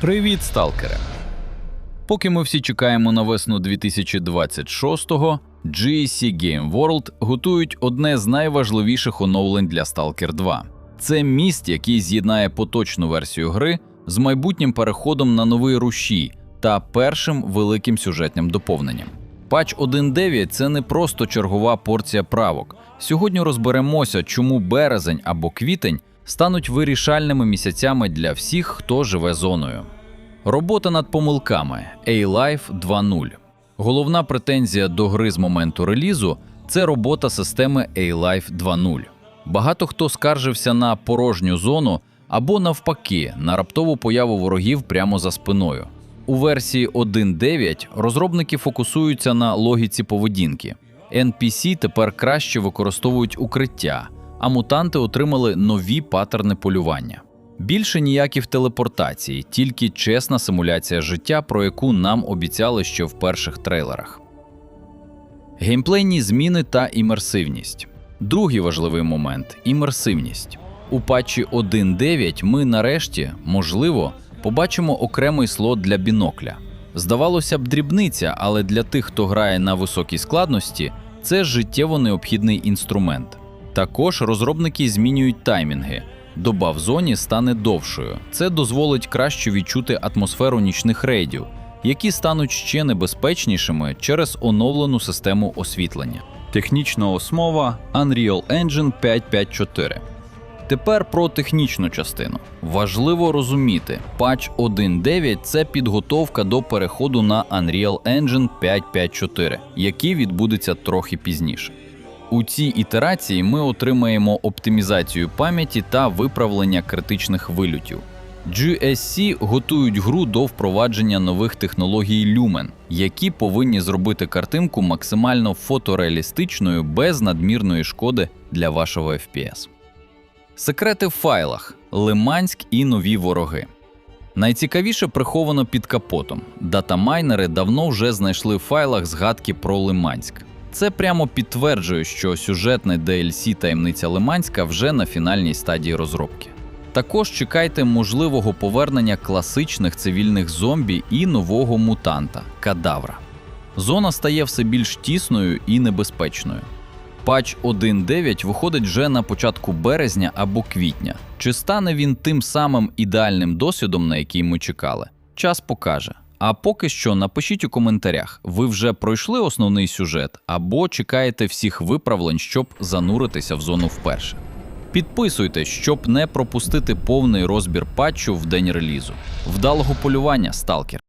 Привіт, сталкери! Поки ми всі чекаємо на весну 2026-го, GSC Game World готують одне з найважливіших оновлень для Stalker 2. Це міст, який з'єднає поточну версію гри з майбутнім переходом на новий рушій та першим великим сюжетним доповненням. Патч 1.9 – це не просто чергова порція правок. Сьогодні розберемося, чому березень або квітень стануть вирішальними місяцями для всіх, хто живе зоною. Робота над помилками A-Life 2.0. Головна претензія до гри з моменту релізу це робота системи A-Life 2.0. Багато хто скаржився на порожню зону або навпаки на раптову появу ворогів прямо за спиною. У версії 1.9 розробники фокусуються на логіці поведінки. NPC тепер краще використовують укриття, а мутанти отримали нові паттерни полювання. Більше ніяких телепортацій, тільки чесна симуляція життя, про яку нам обіцяли ще в перших трейлерах. Геймплейні зміни та імерсивність. Другий важливий момент імерсивність. У патчі 1.9 ми нарешті, можливо, побачимо окремий слот для бінокля. Здавалося б, дрібниця, але для тих, хто грає на високій складності, це життєво необхідний інструмент. Також розробники змінюють таймінги. Доба в зоні стане довшою. Це дозволить краще відчути атмосферу нічних рейдів, які стануть ще небезпечнішими через оновлену систему освітлення. Технічна основа Unreal Engine 5.5.4. Тепер про технічну частину. Важливо розуміти, патч 1.9 – це підготовка до переходу на Unreal Engine 5.5.4, який відбудеться трохи пізніше. У цій ітерації ми отримаємо оптимізацію пам'яті та виправлення критичних вилютів. GSC готують гру до впровадження нових технологій Lumen, які повинні зробити картинку максимально фотореалістичною без надмірної шкоди для вашого FPS. Секрети в файлах Лиманськ і нові вороги. Найцікавіше приховано під капотом. Датамайнери давно вже знайшли в файлах згадки про Лиманськ. Це прямо підтверджує, що сюжетне DLC таємниця Лиманська вже на фінальній стадії розробки. Також чекайте можливого повернення класичних цивільних зомбі і нового мутанта кадавра. Зона стає все більш тісною і небезпечною. Патч 1.9 виходить вже на початку березня або квітня. Чи стане він тим самим ідеальним досвідом, на який ми чекали? Час покаже. А поки що напишіть у коментарях, ви вже пройшли основний сюжет або чекаєте всіх виправлень, щоб зануритися в зону вперше. Підписуйтесь, щоб не пропустити повний розбір патчу в день релізу. Вдалого полювання, сталкер!